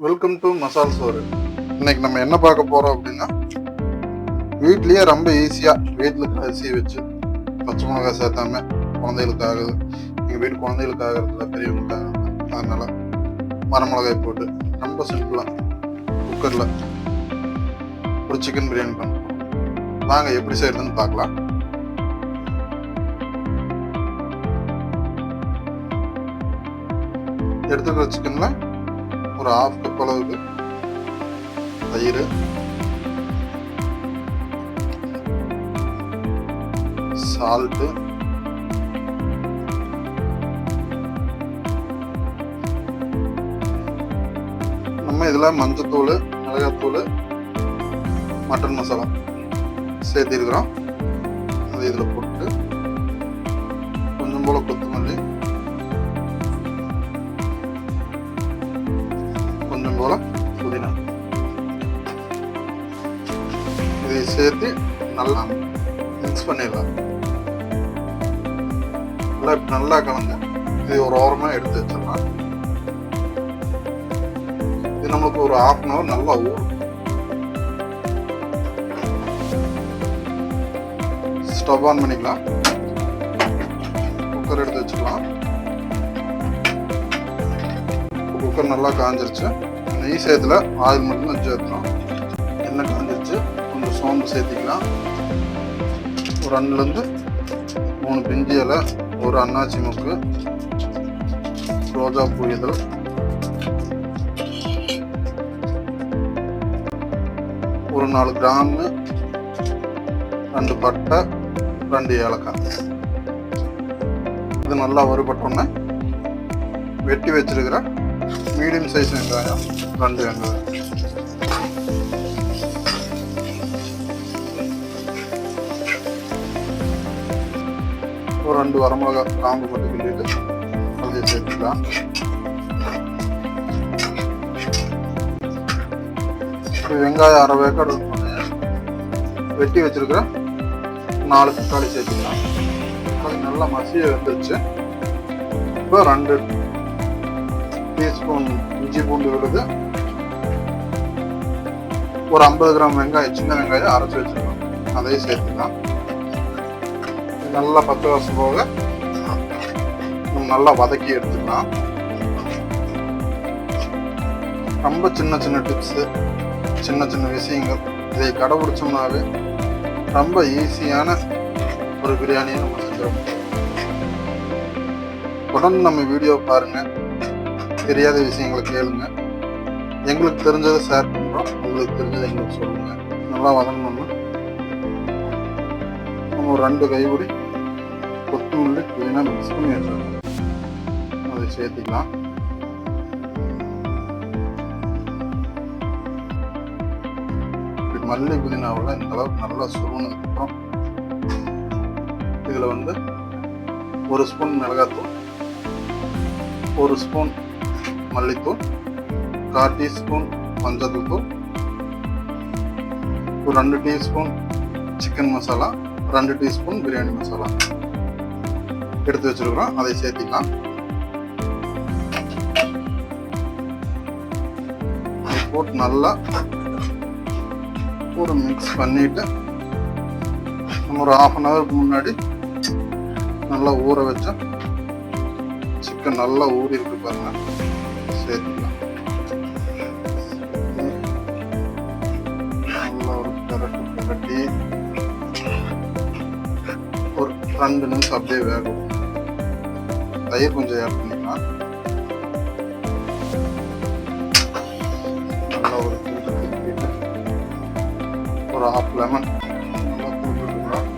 Welcome to மசால் சோறு இன்னைக்கு நம்ம என்ன பார்க்க போறோம் அப்படின்னா வீட்லயே ரொம்ப ஈஸியா வீட்டில் அரிசியை வச்சு பச்சை மிளகாய் சேர்த்தாம குழந்தைகளுக்காக எங்கள் வீட்டு குழந்தைகளுக்காக இருக்கிற பெரியவங்களுக்காக அதனால மரமிளகாய் போட்டு ரொம்ப சிம்பிளா குக்கர்ல ஒரு சிக்கன் பிரியாணி பண்ணுவோம் வாங்க எப்படி செய்யறதுன்னு பார்க்கலாம். எடுத்துக்கிற சிக்கன்ல ஒரு ஹாஃப் கப் அளவுக்கு தயிர். சால்ட்டு நம்ம இதில் மஞ்சத்தூள் மிளகாத்தூள் மட்டன் மசாலா சேர்த்திருக்கிறோம். அது இதில் போட்டு கொஞ்சம் போல் கொத்து சேர்த்து நல்லா மிக்ஸ் பண்ணிடலாம். நல்லா நல்லா கலந்து இது ஒரு ஓரமாக எடுத்து வச்சிடலாம். இது நம்மளுக்கு ஒரு ஹாஃப் அன் ஹவர் நல்லா ஊறும். ஸ்டவ் ஆன் பண்ணிக்கலாம். குக்கர் எடுத்து வச்சுக்கலாம் குக்கர் நல்லா காஞ்சிருச்சு. நெய் சேர்த்துல ஆயில் மட்டும் தான் என்ன எண்ணெய் சோம்பு சேர்த்திக்கலாம் ஒரு ரெண்டுலேருந்து மூணு பிஞ்சி இலை ஒரு அன்னாச்சி முக்கு ரோஜா பூ இதழ். ஒரு நாலு கிராமு ரெண்டு பட்டை ரெண்டு ஏலக்காய். இது நல்லா வறுபட்டோன்னே வெட்டி வச்சிருக்கிற மீடியம் சைஸ் வெங்காயம் ரெண்டு வெங்காயம். ஒரு ரெண்டு வரமிளகா காம்பு போட்டு கிண்டிட்டு அதை சேர்த்துக்கலாம். வெங்காயம் அரை வேக்காடு வெட்டி வச்சிருக்கிற நாலு தக்காளி சேர்த்துக்கலாம். அது நல்லா மசிய வந்துருச்சு. இப்போ ரெண்டு டீஸ்பூன் இஞ்சி பூண்டு விழுது. ஒரு ஐம்பது கிராம் வெங்காயம் சின்ன வெங்காயம் அரைச்சி வச்சிருக்கோம். அதையும் சேர்த்துக்கலாம். நல்லா பத்து வருஷம் போக நம்ம நல்லா வதக்கி எடுத்துக்கலாம். ரொம்ப சின்ன சின்ன டிப்ஸு சின்ன சின்ன விஷயங்கள். இதை கடைபிடிச்சோம்னாவே ரொம்ப ஈஸியான ஒரு பிரியாணியை நம்ம செஞ்சிடும் தொடர்ந்து நம்ம வீடியோ பாருங்க. தெரியாத விஷயங்களை கேளுங்க. எங்களுக்கு தெரிஞ்சதை ஷேர் பண்ணுறோம் உங்களுக்கு தெரிஞ்சதை எங்களுக்கு சொல்லுங்கள் நல்லா வதங்கணும்னா நம்ம ஒரு ரெண்டு கைப்பிடி கொத்தமல்லி புதினா மிக்ஸ் பண்ணி வச்சுருக்கோம் அதை சேர்த்துக்கலாம். இப்படி மல்லி புதினாவில் இந்த அளவுக்கு நல்லா சுருணதுக்கப்புறம் இதில் வந்து ஒரு ஸ்பூன் மிளகாத்தூள் ஒரு ஸ்பூன் மல்லித்தூள் கால் டீஸ்பூன் மஞ்சள் தூள் ஒரு ரெண்டு டீஸ்பூன் சிக்கன் மசாலா ரெண்டு டீஸ்பூன் பிரியாணி மசாலா. எடுத்து வச்சிருக்கிறோம். அதை சேர்த்திக்கலாம். போட்டு நல்லா ஒரு மிக்ஸ் பண்ணிட்டு நம்ம ஒரு ஆஃப் அன் ஹவருக்கு முன்னாடி நல்லா ஊற வச்சா சிக்கன் நல்லா ஊறி இருக்கு பாருங்க. சேர்த்துக்கலாம். நல்லா ஒரு ஒரு ரெண்டு நிமிஷம் அப்படியே வேகும். தயிர் கொஞ்சம் ஆட் பண்ணிக்கலாம். நல்லா ஒரு ஒரு ஹாஃப் லெமன் நல்லா போட்டுக்கலாம்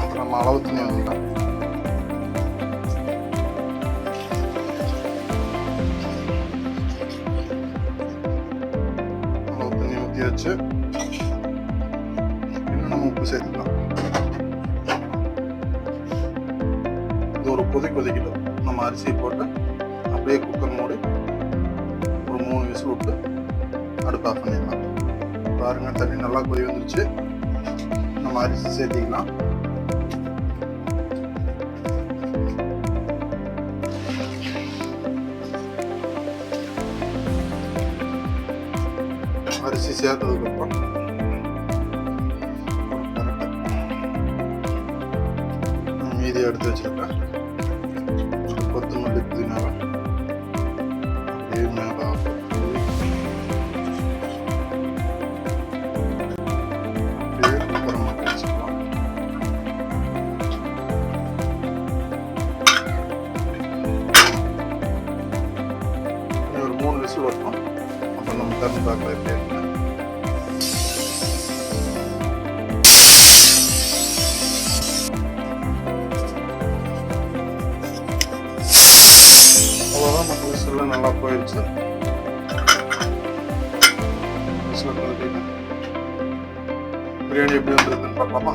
அப்புறம் நம்ம அளவு தண்ணி வந்துக்கலாம் அளவு தண்ணி ஊற்றி வச்சு இன்னும் நம்ம உப்பு சேர்த்துக்கலாம். அப்படியே கொதிக்கட்டும் நம்ம அரிசியை போட்டு அப்படியே குக்கர் மூடி ஒரு மூணு விசில் விட்டு அடுப்பு ஆஃப் பண்ணிடலாம். பாருங்க தண்ணி நல்லா கொதி வந்துருச்சு. நம்ம அரிசி சேர்த்திக்கலாம். அரிசி சேர்த்ததுக்கப்புறம் மீதி எடுத்து வச்சுருக்கேன் அப்படியே மேலே ஒரு மூணு விசில் வரணும் அப்போ நம்ம திறந்து பார்க்கலாம் எப்படி மற்ற நல்லா போயிடுச்சு. விசில் பிரியாணி எப்படி வந்துருக்குன்னு பார்க்கலாமா